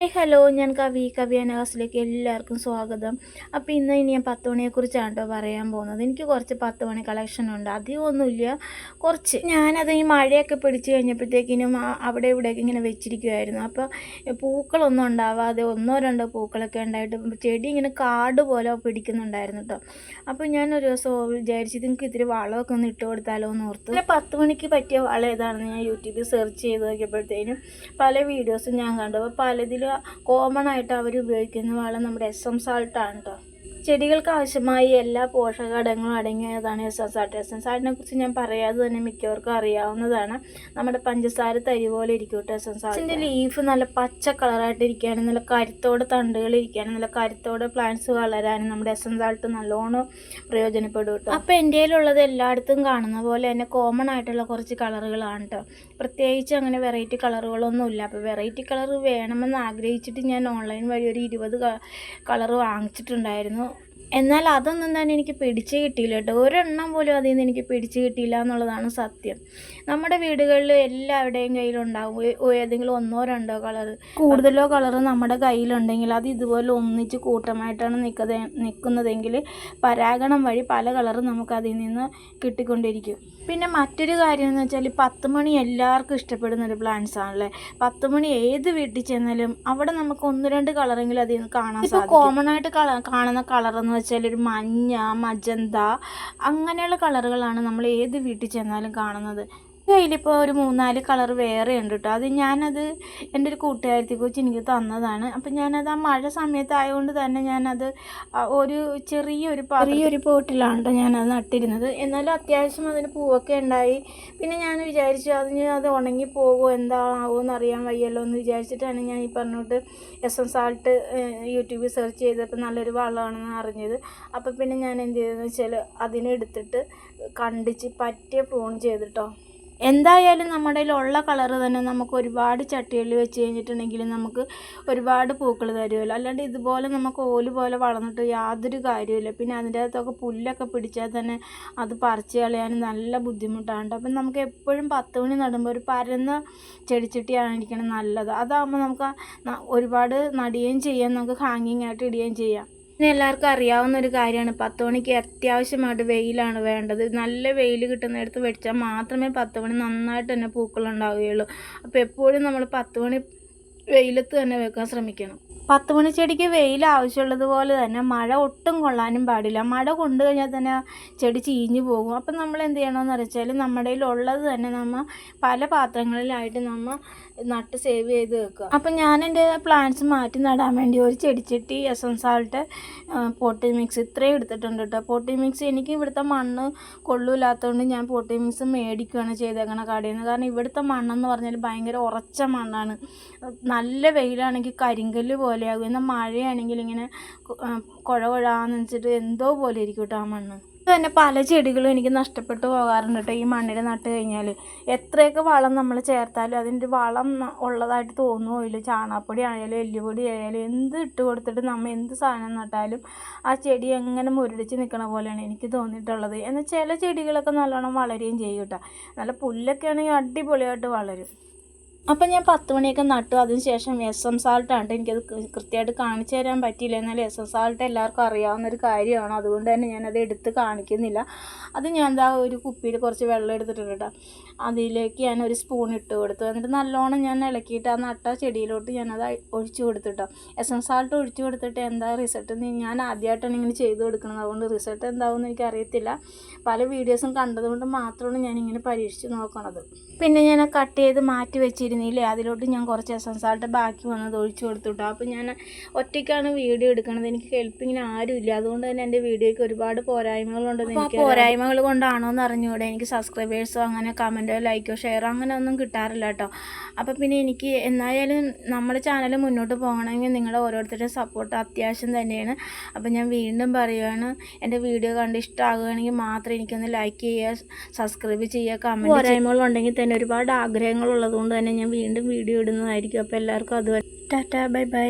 Hi hello ഞാൻ കവി കവി അനവാസിലേക്ക് എല്ലാവർക്കും സ്വാഗതം. അപ്പോൾ ഇന്ന് ഇനി ഞാൻ പത്ത് മണിയെക്കുറിച്ചാണ് കേട്ടോ പറയാൻ പോകുന്നത്. എനിക്ക് കുറച്ച് പത്ത് മണി കളക്ഷൻ ഉണ്ട്. അധികമൊന്നുമില്ല കുറച്ച്. ഞാനത് ഈ മഴയൊക്കെ പിടിച്ചു കഴിഞ്ഞപ്പോഴത്തേക്കിനും അവിടെ ഇവിടെയൊക്കെ ഇങ്ങനെ വെച്ചിരിക്കുമായിരുന്നു അപ്പോൾ പൂക്കളൊന്നും ഉണ്ടാവാതെ ഒന്നോ രണ്ടോ പൂക്കളൊക്കെ ഉണ്ടായിട്ട് ചെടി ഇങ്ങനെ കാട് പോലെ പിടിക്കുന്നുണ്ടായിരുന്നു കേട്ടോ അപ്പോൾ ഞാൻ ഒരു ദിവസം വിചാരിച്ചു നിങ്ങൾക്ക് ഇത്തിരി വളമൊക്കെ ഒന്ന് ഇട്ട് കൊടുത്താലോ എന്ന് ഓർത്തു. പിന്നെ പത്ത് മണിക്ക് പറ്റിയ വളം ഏതാണെന്ന് ഞാൻ യൂട്യൂബിൽ സെർച്ച് ചെയ്ത് നോക്കിയപ്പോഴത്തേനും പല വീഡിയോസും ഞാൻ കണ്ടു. അപ്പോൾ പലതിൽ കോമൺ ആയിട്ട് അവർ ഉപയോഗിക്കുന്ന വളം നമ്മുടെ എസ് എം സാൾട്ടാണ് കേട്ടോ ചെടികൾക്ക് ആവശ്യമായ എല്ലാ അടങ്ങിയതാണ് എം സാൾട്ട് എസ് എം സാൾട്ടിനെ കുറിച്ച് ഞാൻ പറയാതെ തന്നെ മിക്കവർക്കും അറിയാവുന്നതാണ്. നമ്മുടെ പഞ്ചസാര തരി പോലെ ഇരിക്കും സാൾട്ടിന്റെ ലീഫ് നല്ല പച്ച കളറായിട്ട് ഇരിക്കാനും നല്ല കരുത്തോടെ തണ്ടുകൾ ഇരിക്കാനും നല്ല കരുത്തോടെ പ്ലാന്റ്സ് വളരാനും നമ്മുടെ എസ് എം സാൾട്ട് നല്ലോണം പ്രയോജനപ്പെടും കേട്ടോ അപ്പോൾ എന്റെ കയ്യിലുള്ളത് എല്ലായിടത്തും കാണുന്ന പോലെ തന്നെ കോമൺ ആയിട്ടുള്ള കുറച്ച് കളറുകളാണ് കേട്ടോ പ്രത്യേകിച്ച് അങ്ങനെ വെറൈറ്റി കളറുകളൊന്നുമില്ല അപ്പോൾ വെറൈറ്റി കളർ വേണമെന്ന് ആഗ്രഹിച്ചിട്ട് ഞാൻ ഓൺലൈൻ വഴി ഒരു ഇരുപത് കളർ വാങ്ങിച്ചിട്ടുണ്ടായിരുന്നു. എന്നാൽ അതൊന്നും തന്നെ എനിക്ക് പിടിച്ച് കിട്ടിയില്ല കേട്ടോ. ഒരെണ്ണം പോലും അതിൽ നിന്ന് എനിക്ക് പിടിച്ച് കിട്ടിയില്ല എന്നുള്ളതാണ് സത്യം. നമ്മുടെ വീടുകളിൽ എല്ലാവരുടെയും കയ്യിലുണ്ടാവും. ഏതെങ്കിലും ഒന്നോ രണ്ടോ കളർ കൂടുതലോ കളർ നമ്മുടെ കയ്യിലുണ്ടെങ്കിൽ അത് ഇതുപോലെ ഒന്നിച്ച് കൂട്ടമായിട്ടാണ് നിൽക്കുന്നത് നിൽക്കുന്നതെങ്കിൽ പരാഗണം വഴി പല കളറും നമുക്ക് അതിൽ നിന്ന് കിട്ടിക്കൊണ്ടിരിക്കും. പിന്നെ മറ്റൊരു കാര്യം എന്ന് വെച്ചാൽ പത്ത് മണി എല്ലാവർക്കും ഇഷ്ടപ്പെടുന്ന ഒരു പ്ലാന്റ്സ് ആണല്ലേ? പത്ത് മണി ഏത് വീട്ടിൽ ചെന്നാലും അവിടെ നമുക്ക് ഒന്ന് രണ്ട് കളറെങ്കിലും അതിൽ നിന്ന് കാണാൻ സാധിക്കും. കോമൺ ആയിട്ട് കാണുന്ന കളർ എന്ന് വെച്ചാൽ ഒരു മഞ്ഞ മജന്ത അങ്ങനെയുള്ള കളറുകളാണ് നമ്മൾ ഏത് വീട്ടിൽ ചെന്നാലും കാണുന്നത്. കയ്യിലിപ്പോൾ ഒരു മൂന്നാൽ കളർ വേറെ ഉണ്ട് കേട്ടോ അത് ഞാനത് എന്റെ ഒരു കൂട്ടുകാരത്തി കുറിച്ച് എനിക്ക് തന്നതാണ്. അപ്പം ഞാനത് ആ മഴ സമയത്തായതുകൊണ്ട് തന്നെ ഞാനത് ഒരു ചെറിയൊരു ചെറിയൊരു പോട്ടിലാണ് കേട്ടോ ഞാനത് നട്ടിരുന്നത്. എന്നാലും അത്യാവശ്യം അതിന് പൂവൊക്കെ ഉണ്ടായി. പിന്നെ ഞാൻ വിചാരിച്ചു അതിന് അത് ഉണങ്ങി പോകുമോ എന്താവോ എന്ന് അറിയാൻ വയ്യല്ലോ എന്ന് വിചാരിച്ചിട്ടാണ് ഞാൻ ഈ പറഞ്ഞോട്ട് എസ് എം സാൾട്ട് യൂട്യൂബിൽ സെർച്ച് ചെയ്തപ്പോൾ നല്ലൊരു വളമാണെന്ന് അറിഞ്ഞത്. അപ്പോൾ പിന്നെ ഞാൻ എന്ത് ചെയ്തതെന്ന് വെച്ചാൽ അതിനെടുത്തിട്ട് കണ്ടിച്ച് പറ്റിയ പ്രൂൺ ചെയ്തിട്ടോ എന്തായാലും നമ്മുടെ കയ്യിലുള്ള കളർ തന്നെ നമുക്ക് ഒരുപാട് ചട്ടികളിൽ വെച്ച് കഴിഞ്ഞിട്ടുണ്ടെങ്കിൽ നമുക്ക് ഒരുപാട് പൂക്കൾ തരുമല്ലോ. അല്ലാണ്ട് ഇതുപോലെ നമുക്ക് ഓൽ പോലെ വളർന്നിട്ട് യാതൊരു കാര്യമില്ല പിന്നെ അതിന്റെ അകത്തൊക്കെ പുല്ലൊക്കെ പിടിച്ചാൽ തന്നെ അത് പറിച്ച് കളയാൻ നല്ല ബുദ്ധിമുട്ടാണ് അപ്പം നമുക്ക് എപ്പോഴും പത്ത് മണി നടുമ്പോൾ ഒരു പരന്ന ചെടിച്ചട്ടിയാണ് ഇരിക്കണം നല്ലത്. അതാകുമ്പോൾ നമുക്ക് ഒരുപാട് നടുകയും ചെയ്യാം നമുക്ക് ഹാങ്ങിങ് ആയിട്ട് ഇടുകയും ചെയ്യാം. പിന്നെ എല്ലാവർക്കും അറിയാവുന്ന ഒരു കാര്യമാണ്. പത്ത് മണിക്ക് അത്യാവശ്യമായിട്ട് വെയിലാണ് വേണ്ടത്. നല്ല വെയിൽ കിട്ടുന്നിടത്ത് വെടിച്ചാൽ മാത്രമേ പത്ത് മണി നന്നായിട്ട് തന്നെ പൂക്കളുണ്ടാവുകയുള്ളൂ അപ്പോൾ എപ്പോഴും നമ്മൾ പത്ത് മണി വെയിലത്ത് തന്നെ വെക്കാൻ ശ്രമിക്കണം. പത്ത് മണി ചെടിക്ക് വെയിൽ ആവശ്യമുള്ളതുപോലെ തന്നെ മഴ ഒട്ടും കൊള്ളാനും പാടില്ല. മഴ കൊണ്ടു കഴിഞ്ഞാൽ തന്നെ ചെടി ചീഞ്ഞു പോകും. അപ്പം നമ്മൾ എന്ത് ചെയ്യണമെന്ന് വെച്ചാൽ നമ്മുടെ കയ്യിലുള്ളത് തന്നെ നമ്മൾ പല പാത്രങ്ങളിലായിട്ട് നമ്മൾ നട്ട് സേവ് ചെയ്ത് വെക്കുക. അപ്പം ഞാൻ എന്റെ പ്ലാന്റ്സ് മാറ്റി നടാൻ വേണ്ടി ഒരു ചെടിച്ചട്ടി S N salt potting mix ഇത്രയും എടുത്തിട്ടുണ്ട് കേട്ടോ. പോട്ടി മിക്സ് എനിക്ക് ഇവിടുത്തെ മണ്ണ് കൊള്ളൂലാത്തതുകൊണ്ട് ഞാൻ പോട്ടി മിക്സ് മേടിക്കുകയാണ് ചെയ്തേക്കണ കടയിൽ നിന്ന്. കാരണം ഇവിടുത്തെ മണ്ണെന്ന് പറഞ്ഞാൽ ഭയങ്കര ഉറച്ച മണ്ണാണ്. നല്ല വെയിലാണെങ്കിൽ കരിങ്കല്ല് പോലെയാകും. എന്നാൽ മഴയാണെങ്കിൽ ഇങ്ങനെ കുഴ കുഴാന്ന് വെച്ചിട്ട് എന്തോ പോലെ ഇരിക്കും കേട്ടോ ആ മണ്ണ്. തന്നെ പല ചെടികളും എനിക്ക് നഷ്ടപ്പെട്ടു പോകാറുണ്ട് കേട്ടോ ഈ മണ്ണിൽ നട്ട് കഴിഞ്ഞാൽ എത്രയൊക്കെ വളം നമ്മൾ ചേർത്താലും അതിന്റെ വളം ഉള്ളതായിട്ട് തോന്നുമോ ഇല്ല ചാണകപ്പൊടി ആയാലും എല്ലുപൊടി ആയാലും എന്ത് ഇട്ട് കൊടുത്തിട്ട് നമ്മൾ എന്ത് സാധനം നട്ടാലും ആ ചെടി എങ്ങനെ മുരടിച്ച് നിൽക്കണ പോലെയാണ് എനിക്ക് തോന്നിയിട്ടുള്ളത്. എന്നാൽ ചില ചെടികളൊക്കെ നല്ലോണം വളരുകയും ചെയ്യും കേട്ടോ. നല്ല പുല്ലൊക്കെ ആണെങ്കിൽ അടിപൊളിയായിട്ട് വളരും. അപ്പം ഞാൻ പത്ത് മണിയൊക്കെ നട്ടു. അതിനുശേഷം എസ് എം സാൾട്ടാണ് എനിക്കത് കൃത്യമായിട്ട് കാണിച്ചു തരാൻ പറ്റിയില്ല. എന്നാൽ എസ് എം സാൾട്ട് എല്ലാവർക്കും അറിയാവുന്ന ഒരു കാര്യമാണ്. അതുകൊണ്ട് തന്നെ ഞാനത് എടുത്ത് കാണിക്കുന്നില്ല. അത് ഞാൻ എന്താ ഒരു കുപ്പിയിൽ കുറച്ച് വെള്ളം എടുത്തിട്ടുണ്ട് കേട്ടോ അതിലേക്ക് ഞാൻ ഒരു സ്പൂൺ ഇട്ട് കൊടുത്തു. എന്നിട്ട് നല്ലോണം ഞാൻ ഇളക്കിയിട്ട് ആ നട്ട ചെടിയിലോട്ട് ഞാനത് ഒഴിച്ചു കൊടുത്തിട്ടോ എസ് എം സാൾട്ട് ഒഴിച്ചു കൊടുത്തിട്ട് എന്താ റിസൾട്ട് ഞാൻ ആദ്യമായിട്ടാണ് ഇങ്ങനെ ചെയ്ത് കൊടുക്കുന്നത്. അതുകൊണ്ട് റിസൾട്ട് എന്താവുമെന്ന് എനിക്കറിയത്തില്ല. പല വീഡിയോസും കണ്ടതുകൊണ്ട് മാത്രമാണ് ഞാനിങ്ങനെ പരീക്ഷിച്ച് നോക്കണത്. പിന്നെ ഞാൻ കട്ട് ചെയ്ത് മാറ്റി വെച്ചിരുന്നില്ലേ അതിലോട്ട് ഞാൻ കുറച്ച് എസൻസ് സാൾട്ട് ബാക്കി വന്നത് ഒഴിച്ചു കൊടുത്തു കേട്ടോ അപ്പോൾ ഞാൻ ഒറ്റയ്ക്കാണ് വീഡിയോ എടുക്കുന്നത് എനിക്ക് ഹെൽപ്പിങ്ങിന് ആരുമില്ല. അതുകൊണ്ട് തന്നെ എന്റെ വീഡിയോയ്ക്ക് ഒരുപാട് പോരായ്മകളുണ്ടെന്ന് എനിക്ക് പോരായ്മകൾ കൊണ്ടാണോ എന്ന് അറിഞ്ഞുകൂടെ എനിക്ക് സബ്സ്ക്രൈബേഴ്സോ അങ്ങനെ കമന്റോ ലൈക്കോ ഷെയറോ അങ്ങനെ ഒന്നും കിട്ടാറില്ല കേട്ടോ അപ്പോൾ പിന്നെ എനിക്ക് എന്നായാലും നമ്മുടെ ചാനൽ മുന്നോട്ട് പോകണമെങ്കിൽ നിങ്ങളുടെ ഓരോരുത്തരുടെ സപ്പോർട്ട് അത്യാവശ്യം തന്നെയാണ്. അപ്പോൾ ഞാൻ വീണ്ടും പറയുകയാണ് എന്റെ വീഡിയോ കണ്ട് ഇഷ്ടമാകുകയാണെങ്കിൽ മാത്രം എനിക്കൊന്ന് ലൈക്ക് ചെയ്യുക സബ്സ്ക്രൈബ് ചെയ്യുക കമന്റ് പോരായ്മകളുണ്ടെങ്കിൽ തന്നെ ഒരുപാട് ആഗ്രഹങ്ങളുള്ളത് കൊണ്ട് തന്നെ ഞാൻ വീണ്ടും വീഡിയോ ഇടുന്നതായിരിക്കും. അപ്പോൾ എല്ലാവർക്കും അത് ടാറ്റാ ബൈ ബൈ.